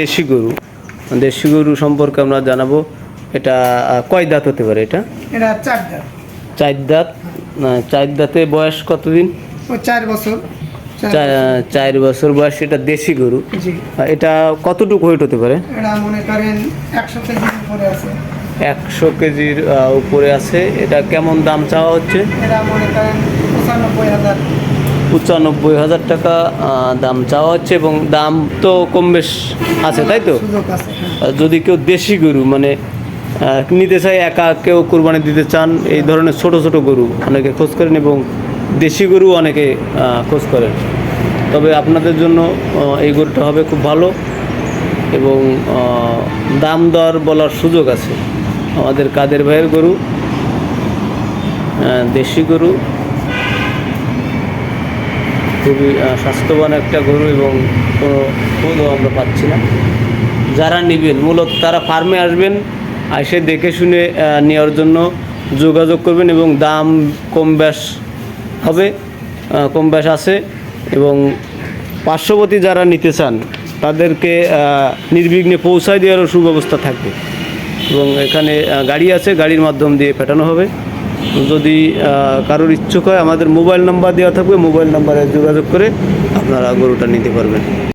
দেশি গরু। দেশি গরু সম্পর্কে আমরা জানাব এটা কয় দাঁত হতে পারে এটা? এটা চার দাঁত। চার দাঁত চার দাঁতে বয়স কতদিন? চার বছর। চার বছর। বয়স এটা দেশি গরু। এটা কতটুকু ওয়েট হতে পারে? এটা মনে করেন একশো কেজির উপরে আছে। একশো কেজির উপরে আছে। এটা কেমন দাম চাওয়া হচ্ছে? এটা মনে করেন পঁচানব্বই হাজার। পঁচানব্বই হাজার টাকা দাম চাওয়া হচ্ছে এবং দাম তো কম বেশ আছে তাই তো? হ্যাঁ। যদি কেউ দেশি গরু মানে নিতে চায় একা কেউ কোরবানি দিতে চান এই ধরনের ছোট ছোট গরু অনেকে খোঁজ করেন এবং দেশি গরু অনেকে খোঁজ করেন। তবে আপনাদের জন্য এই গরুটা হবে খুব ভালো এবং দাম দর বলার সুযোগ আছে। আমাদের কাদের ভাইয়ের গরু দেশি গরু খুবই স্বাস্থ্যবান একটা গরু এবং কোনো খোঁজও আমরা পাচ্ছি না। যারা নেবেন, মূলত তারা ফার্মে আসবেন, এসে দেখে শুনে নেওয়ার জন্য যোগাযোগ করবেন এবং দাম কম বেশ হবে কম বেশ আছে এবং পার্শ্ববর্তী যারা নিতে চান, তাদেরকে নির্বিঘ্নে পৌঁছায় দেওয়ারও সুব্যবস্থা থাকবে। এবং এখানে গাড়ি আছে, গাড়ির মাধ্যম দিয়ে পাঠানো হবে। যদি কারোর ইচ্ছুক হয় আমাদের মোবাইল নাম্বার দেওয়া থাকবে মোবাইল নাম্বারে যোগাযোগ করে আপনারা গরুটা নিতে পারবেন।